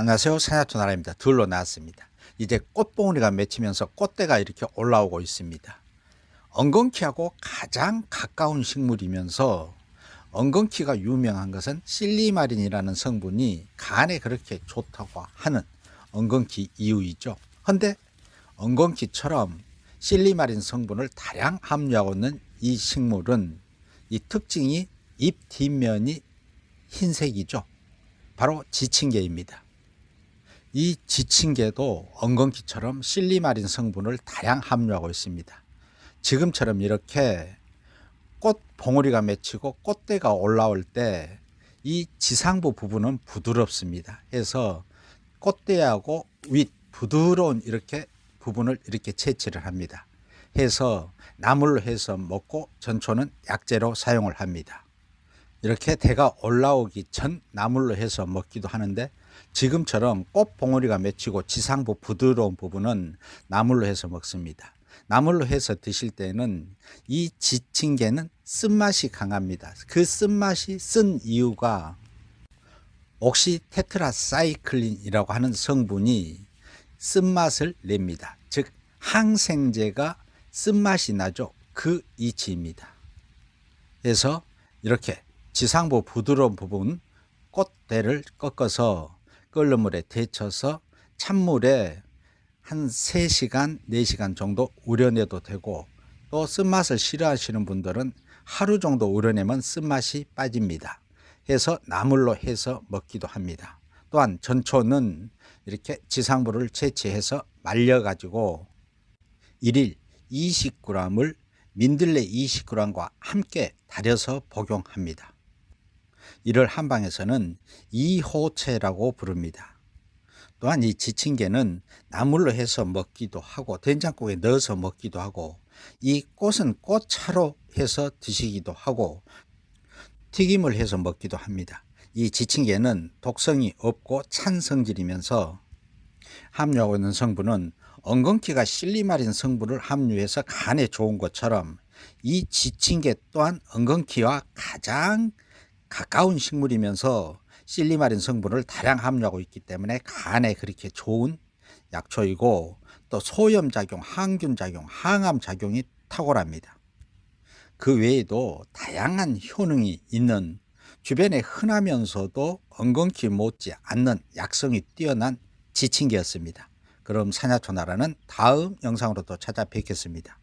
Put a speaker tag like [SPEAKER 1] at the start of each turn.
[SPEAKER 1] 안녕하세요. 사냐토 나라입니다. 둘로 나왔습니다. 이제 꽃봉오리가 맺히면서 꽃대가 이렇게 올라오고 있습니다. 엉겅퀴하고 가장 가까운 식물이면서 엉겅퀴가 유명한 것은 실리마린이라는 성분이 간에 그렇게 좋다고 하는 엉겅퀴 이유이죠. 근데 엉겅퀴처럼 실리마린 성분을 다량 함유하고 있는 이 식물은 이 특징이 잎 뒷면이 흰색이죠. 바로 지층계입니다. 이 지층계도 엉겅퀴처럼 실리마린 성분을 다량 함유하고 있습니다. 지금처럼 이렇게 꽃 봉오리가 맺히고 꽃대가 올라올 때 이 지상부 부분은 부드럽습니다. 해서 꽃대하고 윗 부드러운 이렇게 부분을 이렇게 채취를 합니다. 해서 나물로 해서 먹고 전초는 약재로 사용을 합니다. 이렇게 대가 올라오기 전 나물로 해서 먹기도 하는데 지금처럼 꽃 봉오리가 맺히고 지상부 부드러운 부분은 나물로 해서 먹습니다. 나물로 해서 드실 때는 이 지층계는 쓴맛이 강합니다. 그 쓴맛이 쓴 이유가 옥시 테트라사이클린이라고 하는 성분이 쓴맛을 냅니다. 즉 항생제가 쓴맛이 나죠. 그 이치입니다. 그래서 이렇게 지상부 부드러운 부분 꽃대를 꺾어서 끓는 물에 데쳐서 찬물에 한 3시간, 4시간 정도 우려내도 되고 또 쓴맛을 싫어하시는 분들은 하루 정도 우려내면 쓴맛이 빠집니다. 해서 나물로 해서 먹기도 합니다. 또한 전초는 이렇게 지상부를 채취해서 말려가지고 1일 20g을 민들레 20g과 함께 달여서 복용합니다. 이를 한방에서는 이호채라고 부릅니다. 또한 이 지친개는 나물로 해서 먹기도 하고 된장국에 넣어서 먹기도 하고 이 꽃은 꽃차로 해서 드시기도 하고 튀김을 해서 먹기도 합니다. 이 지친개는 독성이 없고 찬 성질이면서 함유하고 있는 성분은 엉겅퀴가 실리마린 성분을 함유해서 간에 좋은 것처럼 이 지친개 또한 엉겅퀴와 가장 가까운 식물이면서 실리마린 성분을 다량 함유하고 있기 때문에 간에 그렇게 좋은 약초이고 또 소염 작용, 항균 작용, 항암 작용이 탁월합니다. 그 외에도 다양한 효능이 있는 주변에 흔하면서도 엉겅퀴 못지 않는 약성이 뛰어난 지친개였습니다. 그럼 사냐초나라는 다음 영상으로 또 찾아뵙겠습니다.